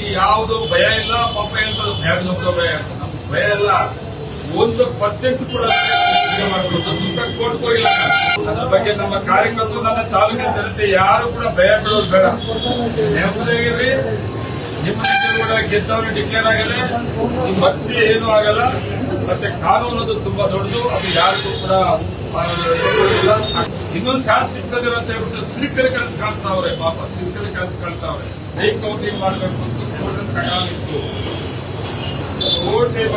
ನನಗೆ ಯಾವುದು ಭಯ ಇಲ್ಲ, ಪಾಪ ಇಲ್ಲ ಭಯ ಭಯ. ಭಯ ಇಲ್ಲ ಒಂದು ಪರ್ಸೆಂಟ್ ಕೂಡ ಯೋಚನೆ ಮಾಡ್ಬೋದು. ಒಂದು ದಿವಸ ಕೋರ್ಟ್ ಹೋಗಿಲ್ಲ. ನಾನು. ಅದ್ರ ಬಗ್ಗೆ ನಮ್ಮ ಕಾರ್ಯಕರ್ತರು, ನನ್ನ ತಾಲೂಕಿನ ಜನತೆ ಯಾರು ಕೂಡ ಭಯ ಬೇಡ. ನೆಮ್ಮದಿಯಾಗಿರ್ರಿ ನಿಮ್ಮ ಕೂಡ ಗೆದ್ದವರು ಡಿಕ್ಲೇರ್ ಆಗಲ್ಲ ಮತ್ತೆ ಏನು ಆಗಲ್ಲ. ಮತ್ತೆ ಕಾನೂನು ತುಂಬಾ ದೊಡ್ಡದು. ಅದು ಯಾರಿಗೂ ಕೂಡ. ಇನ್ನೊಂದು ಚಾನ್ಸ್ ಸಿಗ್ತದೆ ಅಂತ ಹೇಳ್ಬಿಟ್ಟು ತಿರುಕಲಿ ಕೆಲಸ ಕಾಣ್ತಾವ್ರೆ, ಪಾಪ. ತಿರುಕಲಿ ಕೆಲಸ ಕಾಣ್ತಾವ್ರೆ. ಮಾಡ್ಬೇಕು ಮಾಡಬೇಕು? ಅಂತ ಕೋರ್ಟ್ ಏನ್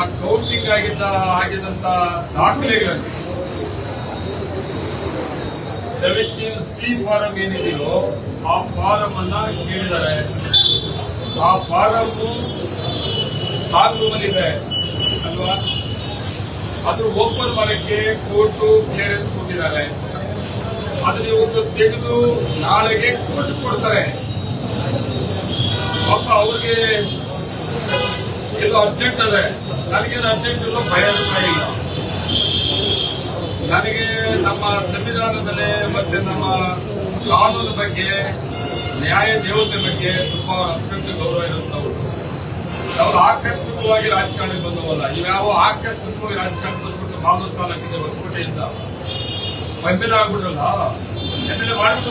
ಆ ಕೌಟಿಂಗ್ ಆಗಿದ್ದ ಆಗಿದ್ದಂತ ದಾಖಲೆಗಳನ್ನು ಸೆವೆಂಟೀನ್ ಸಿ ಫಾರಂ ಏನಿದೆಯೋ ಆ ಫಾರಂ ಅನ್ನ ಕೇಳಿದ್ದಾರೆ. ಆ ಫಾರಂ ಇದೆ ಅಲ್ವಾ? ಅದು ಓಪನ್ ಮಾಡಕ್ಕೆ ಕೋರ್ಟು ಕ್ಲಿಯರೆನ್ಸ್ ಕೊಟ್ಟಿದ್ದಾರೆ. ಅದನ್ನ ಇವತ್ತು ತೆಗೆದು ನಾಳೆಗೆ ಕೊಟ್ಟು ಕೊಡ್ತಾರೆ. ಪಾಪ ಅವ್ರಿಗೆ ಎಲ್ಲೋ ಅರ್ಜೆಂಟ್ ಅದೇ. ನನಗೇನು ಅರ್ಜೆಂಟ್ ಇಲ್ಲ, ಭಯ ಇಲ್ಲ. ನನಗೆ ನಮ್ಮ ಸಂವಿಧಾನದಲ್ಲಿ ಮತ್ತೆ ನಮ್ಮ ಕಾನೂನು ಬಗ್ಗೆ, ನ್ಯಾಯ ದೇವತೆ ಬಗ್ಗೆ ತುಂಬಾ ರೆಸ್ಪೆಕ್ಟ್ ಗೌರವ ಇರುವಂತವ್ರು ನಾವು ಆಕಸ್ಮಿಕವಾಗಿ ರಾಜಕಾರಣಕ್ಕೆ ಬಂದವಲ್ಲ ಇವ್ಯಾವ ಆಕಸ್ಮಿಕವಾಗಿ ರಾಜಕಾರಣ ಬಂದ್ಬಿಟ್ಟು ಮಾಮೂಲು ತಾಲೂಕಿಗೆ ಹೊಸಕೋಟೆಯಿಂದ ಬೆಂಬಲ ಆಗ್ಬಿಟ್ರಲ್ಲ? ಬೆಂಬಲ ಮಾಡ್ಬಿಟ್ಟು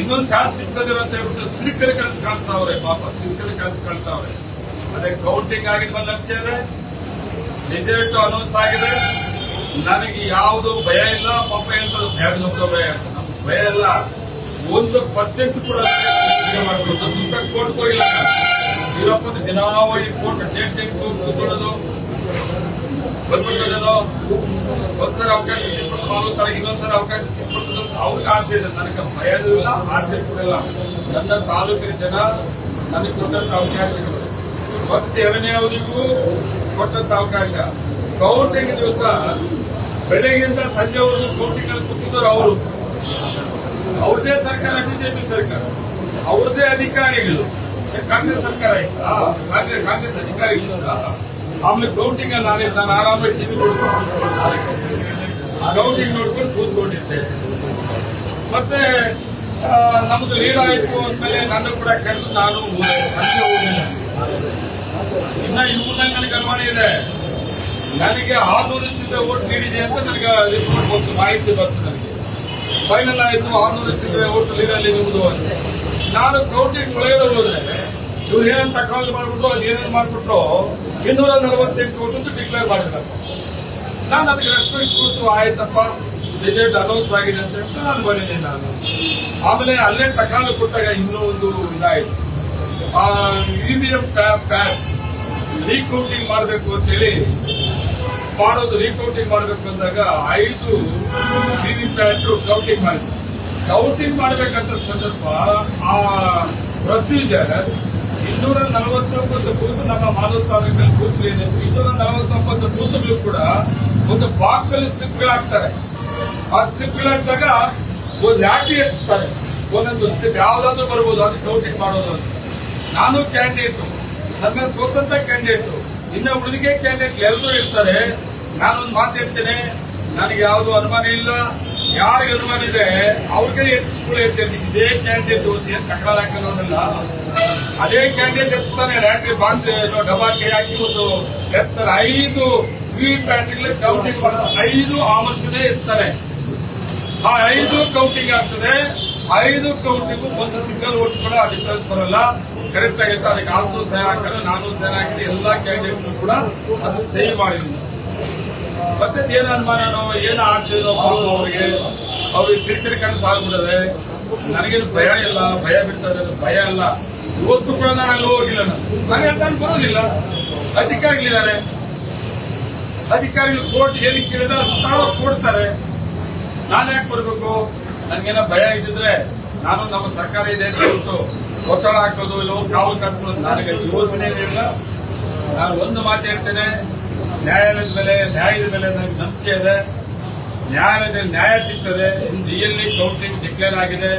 ಇನ್ನೊಂದು ಚಾನ್ಸ್ ಸಿಗ್ತದೆ ಅಂತ ಹೇಳ್ಬಿಟ್ಟು ತಿರುಕಲಿ ಕೆಲಸ ಕಾಣ್ತಾವ್ರೆ, ಪಾಪ ತಿರುಕಲಿ ಕೆಲಸ ಕಾಣ್ತಾವ್ರೆ. ಅದೇ ಕೌಂಟಿಂಗ್ ಆಗಿದ್ದ ನಂಬಿಕೆ ಇದೆ. ರಿಸಲ್ಟ್ ಅನೌನ್ಸ್ ಆಗಿದೆ. ನನಗೆ ಯಾವುದು ಭಯ ಇಲ್ಲ, ಪಾಪ ಇಲ್ಲ ಭಯ ನಮ್ಗೆ ಭಯ ಇಲ್ಲ. ಒಂದು ಪರ್ಸೆಂಟ್ ಕೂಡ ದಿವಸ ಕೋರ್ಟ್ ಹೋಗಿಲ್ಲ. ಇವತ್ತು ದಿನಾವಳಿ ಕೋರ್ಟ್ ಡೇಟ್ ಡೇಟ್ ಕೂತ್ಕೊಳ್ಳೋದು ಬಂದ್ಬಿಟ್ಟದೇನೋ ಒಂದ್ಸರಿ ಅವಕಾಶ ಸಿಕ್ಬಿಟ್ಟು ಮಾಮೂಲು ತರ ಇನ್ನೊಂದ್ಸರಿ ಅವಕಾಶ ಸಿಕ್ಬಿಟ್ಟು ಅವ್ರಿಗೆ ಆಸೆ ಇದೆ. ನನಗೆ ಭಯನೂ ಇಲ್ಲ, ಆಸೆ ಕೂಡ ನನ್ನ ತಾಲೂಕಿನ ಜನ ನನಗೆ ಕೊಟ್ಟಂತ ಅವಕಾಶಗಳು ಮತ್ತೆ ಎರಡನೇ ಅವಧಿಗೂ ಕೊಟ್ಟಂತ ಅವಕಾಶ. ಕೌಂಟಿಂಗ್ ದಿವಸ ಬೆಳಗ್ಗೆಯಿಂದ ಸಂಜೆವರೆಗೂ ಕೌಂಟಿಂಗ್ ಅಲ್ಲಿ ಕೂತಿದ್ದವರು ಅವರು. ಅವ್ರದೇ ಸರ್ಕಾರ, ಬಿಜೆಪಿ ಸರ್ಕಾರ. ಅವ್ರದೇ ಅಧಿಕಾರಿಗಳು. ಕಾಂಗ್ರೆಸ್ ಸರ್ಕಾರ ಆಯ್ತಾ ಕಾಂಗ್ರೆಸ್ ಕಾಂಗ್ರೆಸ್ ಅಧಿಕಾರಿಗಳಿಂದ ಆಮೇಲೆ ಅಲ್ಲಿ ನಾನೇ ನಾನು ಆರಾಮಾಗಿ ಟಿವಿ ನೋಡ್ಕೊಂಡು ಗೌಟಿಂಗ್ ನೋಡ್ಕೊಂಡು ಕೂತ್ಕೊಂಡಿದ್ದೆ. ಮತ್ತೆ ಆ, ನಮ್ದು ಲೀಡ್ ಆಯಿತು ಅಂದ್ಮೇಲೆ ನನ್ನ ಕೂಡ ಕರೆದು ನಾನು ಇನ್ನ ಇವ್ರನ್ನ ನನಗೆ ಅನುಮಾನ ಇದೆ. ನನಗೆ ಆರ್ನೂರು ಚಿಲ್ಲರೆ ಓಟ್ ನೀಡಿದೆ ಅಂತ ನನಗೆ ರಿಪೋರ್ಟ್ ಮಾಹಿತಿ ಬಂತು ನನಗೆ. ಫೈನಲ್ ಆಯ್ತು ಆರ್ನೂರು ಚಿಲ್ಲರೆ ಓಟ್ ಲೀಡಲ್ಲಿ ಅಂತ. ನಾನು ಕೌಂಟಿಂಗ್ ಒಳಗಡೆ ಹೋದ್ರೆ ಇವ್ರು ಏನೇನು ತಕಾಲ್ ಮಾಡ್ಬಿಟ್ರು, ಅದು ಏನೇನು ಮಾಡ್ಬಿಟ್ರು, ಇನ್ನೂರ ನಲವತ್ತೆಂಟು ಕೋಟಿ ಡಿಕ್ಲೇರ್ ಮಾಡಿದ್ರು ನಾನು ಅದಕ್ಕೆ ರೆಸ್ಪೆಕ್ಟ್ ಕೊಟ್ಟು ಆಯ್ತಪ್ಪ ಡಿಲೇಡ್ ಅನೌನ್ಸ್ ಆಗಿದೆ ಅಂತ ಹೇಳ್ಬಿಟ್ಟು ನಾನು ಬಂದಿದ್ದೀನಿ ನಾನು. ಆಮೇಲೆ ಅಲ್ಲೇ ತಕಾಲು ಕೊಟ್ಟಾಗ ಇನ್ನೂ ಒಂದು ಇದಾಯ್ತು. ಇವಿಎಂ ಪ್ಯಾನ್ ರೀಕೌಂಟಿಂಗ್ ಮಾಡಬೇಕು ಅಂತೇಳಿ, ಮಾಡೋದು ರೀಕೌಂಟಿಂಗ್ ಮಾಡಬೇಕು ಅಂದಾಗ ಐದು ವಿವಿ ಪ್ಯಾಟ್ ಕೌಂಟಿಂಗ್ ಮಾಡಿದ್ರು. ಕೌಂಟಿಂಗ್ ಮಾಡಬೇಕಂತ ಸಂದರ್ಭ ಆ ಪ್ರೊಸೀಜರ್ ಇನ್ನೂರ ನಲವತ್ತೊಂಬತ್ತು ಬೂತ್ ನಮ್ಮ ಮಾಧವ್ ತಾಲೂಕಿನಲ್ಲಿ ಬೂತ್ ಇದೆ ಇನ್ನೂರ ನಲವತ್ತೊಂಬತ್ತು ಬೂತ್ಗಳು ಕೂಡ ಒಂದು ಬಾಕ್ಸ್ ಅಲ್ಲಿ ಸ್ಲಿಪ್ಗಳು ಹಾಕ್ತಾರೆ ಆ ಸ್ಲಿಪ್ಗಳು ಹಾಕಿದಾಗ ಒಂದು ಲಾಟಿ ಎತ್ತಿಸ್ತಾರೆ ಒಂದೊಂದು ಸ್ಲಿಪ್ ಯಾವ್ದಾದ್ರು ಬರ್ಬೋದು, ಅದು ಕೌಂಟಿಂಗ್ ಮಾಡೋದು ಅಂತ. ನಾನು ಕ್ಯಾಂಡಿಡೇಟ್ ನನ್ನ ಸ್ವತಂತ್ರ ಕ್ಯಾಂಡಿಡೇಟ್ ಇನ್ನು ಉಳಿದಿಗೆ ಕ್ಯಾಂಡಿಡೇಟ್ ಎಲ್ಲರೂ ಇರ್ತಾರೆ. ನಾನೊಂದು ಮಾತು ಹೇಳ್ತೇನೆ. ನನಗೆ ಯಾವುದು ಅನುಮಾನ ಇಲ್ಲ. ಯಾರಿಗೆ ಅನುಮಾನ ಇದೆ? ಅವ್ರಿಗೆ ಎತ್ತಿಸ್ಕೊಳ್ಳಿ ಅಂತ. ಇದೇ ಕ್ಯಾಂಡಿಡೇಟ್ ಏನ್ ತಕರಾರ ಹಾಕೋದಿಲ್ಲ ಅದೇ ಕ್ಯಾಂಡಿಡೇಟ್ ಎತ್ತಾನೆ ರ್ಯಾಟ್ರಿ ಬಾಕ್ಸ್ ಡಬಾ ಕೈ ಹಾಕಿ ಒಂದು ಎತ್ತಾರೆ. ಐದು ವಿ ಕೌಂಟಿಂಗ್ ಐದು ಆಮರ್ಶನೇ ಇರ್ತಾರೆ. ಆ ಐದು ಕೌಂಟಿಂಗ್ ಆಗ್ತದೆ. ಐದು ಕೌಂಟಿಂಗ್ ಒಂದು ಸಿಂಗಲ್ ಓಟ್ ಕೂಡ ಡಿಫರೆನ್ಸ್ ಬರಲ್ಲ. ಕರೆಕ್ಟ್ ಆಗಿತ್ತು ಅದಕ್ಕೆ ಆಲ್ಸೋ ಸಹ ಹಾಕಿದ್ರೆ ನಾನು ಸಹ ಹಾಕಿದ್ರೆ ಎಲ್ಲಾ ಕ್ಯಾಂಡಿಡೇಟ್ ಕೂಡ ಅದು ಸೇವ್ ಮಾಡಿದ್ದೀನಿ ಮತ್ತೆ ಏನು ನಾವು ಏನು ಆಸೆ ಅವ್ರಿಗೆ, ಅವರಿಗೆ ಕಿರಿಕಿರಿ ಕನಸು ಆಗ್ಬಿಡದೆ ನನಗೇನು ಭಯ ಇಲ್ಲ, ಭಯ ಬಿಡ್ತದೆ ಭಯ ಇಲ್ಲ ಇವತ್ತು ಕೂಡ ನಾನು ಅಲ್ಲಿ ಹೋಗಿಲ್ಲ ನಾನು. ಹೇಳ್ತಾನೆ ಬರೋದಿಲ್ಲ. ಅಧಿಕಾರಿಗಳಿದ್ದಾರೆ. ಅಧಿಕಾರಿಗಳು ಕೋರ್ಟ್ ಏನಕ್ಕೆ ಕೇಳಿದ್ರೆ ತಾವು ಕೊಡ್ತಾರೆ. ನಾನು ಯಾಕೆ ಬರ್ಬೇಕು? ನನ್ಗೇನೋ ಭಯ ಇದ್ದಿದ್ರೆ ನಾನು ನಮ್ಮ ಸರ್ಕಾರ ಇದೆ ಅಂತ ಹೇಳ್ತು ಒತ್ತಡ ಹಾಕೋದು, ಇಲ್ಲ ಕಾವಲು ಕಟ್ಕೊಳ್ಳೋದು ನನಗೆ ಯೋಚನೆ ಇಲ್ಲ. ನಾನು ಒಂದು ಮಾತು ಹೇಳ್ತೇನೆ. ನ್ಯಾಯಾಲಯದ ಮೇಲೆ, ನ್ಯಾಯದ ಮೇಲೆ ನನಗೆ ನಂಬಿಕೆ ಇದೆ. ನ್ಯಾಯಾಲಯದಲ್ಲಿ ನ್ಯಾಯ ಸಿಗ್ತದೆ. ರಿಯಲಿ ಕೌಂಟಿಂಗ್ ಡಿಕ್ಲೇರ್ ಆಗಿದೆ.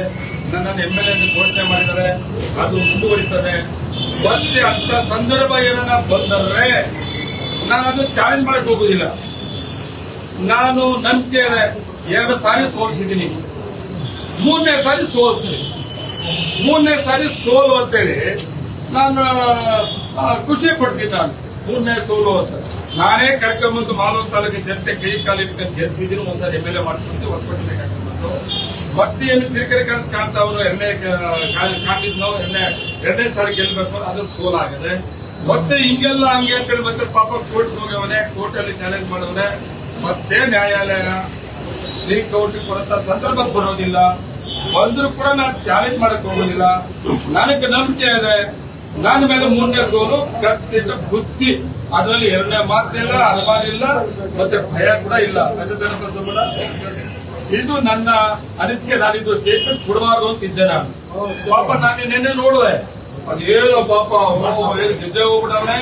ನನ್ನನ್ನು ಎಂ ಎಲ್ ಎ ಘೋಷಣೆ ಮಾಡಿದ್ದಾರೆ. ಅದು ಮುಂದುವರಿತದೆ. ಮತ್ತೆ ಅಂತ ಸಂದರ್ಭ ಏನನ್ನ ಬಂದರೆ ನಾನು ಅದು ಚಾಲೆಂಜ್ ಮಾಡಕ್ ಹೋಗುದಿಲ್ಲ. ನಾನು ನಂಬಿಕೆ ಇದೆ. ಎರಡು ಸಾರಿ ಸೋಲಿಸಿದ್ದೀನಿ. ಮೂರನೇ ಸಾರಿ ಸೋಲಿಸ್ತೀನಿ. ಮೂರನೇ ಸಾರಿ ಸೋಲು ಅಂತೇಳಿ ನಾನು ಖುಷಿ ಪಡ್ತೀನಿ ನಾನು. ಮೂರನೇ ಸೋಲು ಅಂತ. ನಾನೇ ಕರ್ಕೊಂಬಂದು ಮಾಲೂರು ತಾಲೂಕಿನ ಜನತೆ ಕೈ ಕಾಲು ಇಟ್ಕೊಂಡು ಗೆಲ್ಸಿದ್ದೀನಿ ಒಂದ್ಸರಿ ಎಂ ಎಲ್ ಎ ಮಾಡ್ಕೊಂಡು ಹೊಸಕೋಟೆ ಮತ್ತೆ ಏನು ಕಿರಿಕಿರಿ ಕನಸು ಕಾಣ್ತಾವನು ಎರಡನೇ ಕಾಣಿದ್ನೋ ಎರಡನೇ ಎರಡನೇ ಸಾರಿ ಗೆಲ್ಬೇಕು, ಅದು ಸೋಲಾಗಿದೆ ಮತ್ತೆ ಹಿಂಗೆಲ್ಲ ಹಂಗೆ ಅಂತೇಳಿ ಮತ್ತೆ ಪಾಪ ಕೋರ್ಟ್ ಹೋಗವನೆ ಕೋರ್ಟ್ ಅಲ್ಲಿ ಚಾಲೆಂಜ್ ಮಾಡವನೆ, ಮತ್ತೆ ನ್ಯಾಯಾಲಯ ಕೋರ್ಟ್ ಕೊಡಂತ ಸಂದರ್ಭ ಬರೋದಿಲ್ಲ. ಬಂದ್ರು ಕೂಡ ನಾನು ಚಾಲೆಂಜ್ ಮಾಡಕ್ ಹೋಗೋದಿಲ್ಲ. ನನಗೆ ನಂಬಿಕೆ ಇದೆ. ನನ್ನ ಮೇಲೆ ಮುಂದೆ ಸೋಲು ಕತ್ತಿದ್ದ ಬುತ್ತಿ. ಅದರಲ್ಲಿ ಎರಡನೇ ಮಾತಿಲ್ಲ ಅನುಮಾನ ಇಲ್ಲ ಮತ್ತೆ ಭಯ ಕೂಡ ಇಲ್ಲ. ಇದು ನನ್ನ ಅನಿಸಿಕೆ ನಾನಿದ್ದು ಸ್ಟೇಟ್ಮೆಂಟ್ ಕೊಡಬಾರ್ದು ಅಂತ ಇದ್ದೆ ನಾನು. ಪಾಪ ನಾನು ನಿನ್ನೆ ನೋಡಿದೆ ಅದೇನೋ ಪಾಪ ಏನು ನಿಜ ಹೋಗ್ಬಿಡವನೆ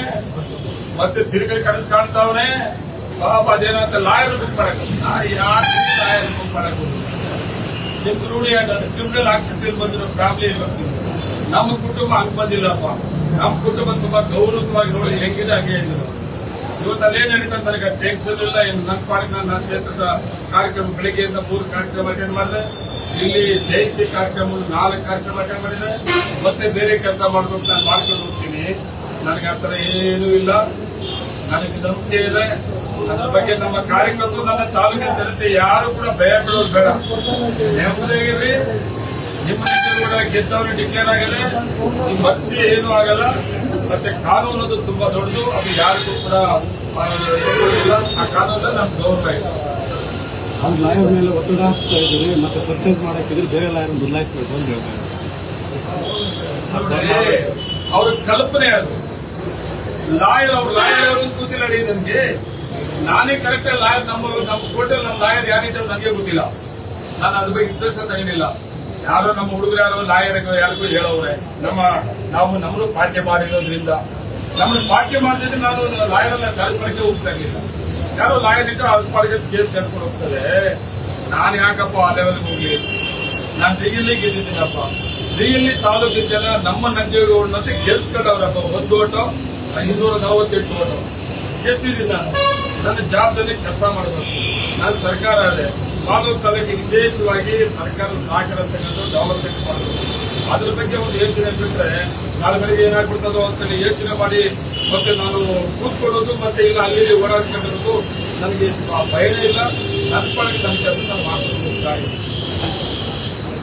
ಮತ್ತೆ ತಿರುಗಿ ಕನಸು ಕಾಣ್ತಾವನೆ. ಪಾಪ ಅದೇನಂತ ಲಾಯರ್ ಬುಕ್ ಮಾಡಕ್ ಯಾರು ಲಾಯರ್ ಬುಕ್ ಮಾಡಕ್ ನಿಮ್ ರೂಢಿ ಕ್ರಿಮಿನಲ್ ಬಂದಿರೋ ಫ್ಯಾಮಿಲಿ ನಮ್ಮ ಕುಟುಂಬ ಹಂಗ್ ಬಂದಿಲ್ಲಪ್ಪ. ನಮ್ಮ ಕುಟುಂಬ ತುಂಬಾ ಗೌರವವಾಗಿ ನೋಡಿ ಹೆಂಗಿದೆ ಹಾಗೆ ಇದ್ರು ಇವತ್ತು ಅಲ್ಲೇ ನಡೀತಂತ ನನಗೆ ಟೆನ್ಷನ್ ಇಲ್ಲ. ನನ್ನ ಪಾಡಿಗೆ ನಾನು ನನ್ನ ಕ್ಷೇತ್ರದ ಕಾರ್ಯಕ್ರಮ ಬೆಳಿಗ್ಗೆಯಿಂದ ಮೂರು ಕಾರ್ಯಕ್ರಮ ಅಟೆಂಡ್ ಮಾಡಿದೆ. ಇಲ್ಲಿ ಜಯಂತಿ ಕಾರ್ಯಕ್ರಮ, ನಾಲ್ಕು ಕಾರ್ಯಕ್ರಮ ಅಟೆಂಡ್ ಮಾಡಿದೆ. ಮತ್ತೆ ಬೇರೆ ಕೆಲಸ ಮಾಡ್ಕೊಂಡು ನಾನು ಮಾಡ್ಕೊಂಡು ಹೋಗ್ತೀನಿ. ನನಗೆ ಆತರ ಏನೂ ಇಲ್ಲ. ನನಗೆ ನಂಬಿಕೆ ಇದೆ. ಅದ್ರ ಬಗ್ಗೆ ನಮ್ಮ ಕಾರ್ಯಕರ್ತರು ನನ್ನ ತಾಲೂಕಿನ ಜನತೆ ಯಾರು ಕೂಡ ಭಯ ಬೇಡ. ನೆಮ್ಮದಿಯಾಗಿರ್ರಿ. ನಿಮ್ಮ ಕೂಡ ಗೆದ್ದವರು ಡಿಕ್ಲೇರ್ ಆಗಲ್ಲ ನಿಮ್ಮ ಮತ್ತೆ ಏನೂ ಆಗಲ್ಲ. ಮತ್ತೆ ಕಾನೂನು ಅದು ತುಂಬಾ ದೊಡ್ಡದು. ಅದು ಯಾರಿಗೂ ಕೂಡ ಆ, ಕಾನೂನು ನಮ್ಗೆ ಗೌರವ ಇದೆ ಅವ್ರು ಲಾಯರ್ ಮೇಲೆ ಒತ್ತಡ ಹಾಕ್ತಾ ಇದ್ದಾರೆ ಮತ್ತೆ ಪರ್ಚೇಸ್ ಮಾಡಕ್ಕಿದ್ರೆ ಬೇರೆ ಲಾಯರ್ ಬದಲಾಯಿಸಬೇಕು ಅಂತ ಹೇಳ್ತಾರೆ ಅವ್ರ ಕಲ್ಪನೆ ಅದು. ಲಾಯರ್ ಅವ್ರು ಲಾಯರ್ ಅವರು ಗೊತ್ತಿಲ್ಲ ರೀ ನನಗೆ. ನಾನೇ ಕರೆಕ್ಟ್ ಲಾಯರ್ ನಮ್ಮ ನಮ್ಮ ಕೋರ್ಟಲ್ಲಿ ನಮ್ಮ ಲಾಯರ್ ಯಾರಿದ್ದಾರೆ ನನಗೆ ಗೊತ್ತಿಲ್ಲ. ನಾನು ಅದ್ರ ಬಗ್ಗೆ ಇಂಟ್ರೆಸ್ಟ್ ತಗೊಂಡಿಲ್ಲ ಯಾರೋ ನಮ್ಮ ಹುಡುಗರು ಯಾರೋ ಲಾಯರ್ ಯಾರಿಗೂ ಹೇಳೋರೆ ನಮ್ಮ ನಾವು ನಮ್ಮನ್ನು ಪಾಠ್ಯ ಮಾಡಿರೋದ್ರಿಂದ, ನಮ್ಮನ್ನು ಪಾಠ್ಯ ಮಾಡಿದ್ರೆ ನಾನು ಲಾಯರ್ ಅನ್ನ ಕಲ್ಪನೆಗೆ ಹೋಗ್ತಾ ಇರಲಿಲ್ಲ ಯಾರೋ ಲಾಯರ್ ಇದ್ರೆ ಪಾಡಿಗೆ ಕೇಸ್ ಕಟ್ಕೊಂಡು ಹೋಗ್ತದೆ ನಾನು ಯಾಕಪ್ಪ ಆ ಲೆವೆಲ್ಗೆ ಹೋಗ್ಲಿ? ನಾನು ರಿಯಲ್ಲಿ ಗೆದ್ದಿದ್ದೀನಪ್ಪ? ರಿಯಲ್ಲಿ ತಾಲೂಕಿನ ಜನ ನಮ್ಮ ನಂಜೇಗೌಡನಂತೆ ಗೆಲ್ಸ್ಕೊಂಡವ್ರಪ್ಪ ಒಂದು ಓಟು, ಐನೂರ ನಲವತ್ತೆಂಟು ಓಟು. ಗೆದ್ದಿದ್ದೀನಿ ನಾನು. ನನ್ನ ಜಾಬ್ದಲ್ಲಿ ಕೆಲಸ ಮಾಡಬೇಕು. ನಾನು ಸರ್ಕಾರ ಅದೇ ತಾಲೂಕು ತಲೆಗೆ ವಿಶೇಷವಾಗಿ ಸರ್ಕಾರದ ಸಹಕಾರ ತಗೊಂಡು ಡೆವಲಪ್ಮೆಂಟ್ ಮಾಡಬೇಕು ಅದ್ರ ಬಗ್ಗೆ ಒಂದು ಯೋಚನೆ ಬಿಟ್ರೆ ನಾಳೆ ಬೆಳಿಗ್ಗೆ ಏನಾಗ್ಬಿಡ್ತದೋ ಅಂತ ಯೋಚನೆ ಮಾಡಿ ಮತ್ತೆ ನಾನು ಕೂತ್ಕೊಳ್ಳೋದು ಮತ್ತೆ ಇಲ್ಲ ಅಲ್ಲಿ ಓಡಾಡ್ಕೊಂಡಿರೋದು ನನಗೆ ಭಯನೇ ಇಲ್ಲ. ನನ್ನ ಪಾಡಿಗೆ ನನ್ನ ಕೆಲಸ ನಾನು ಮಾಡ್ಕೊಂಡು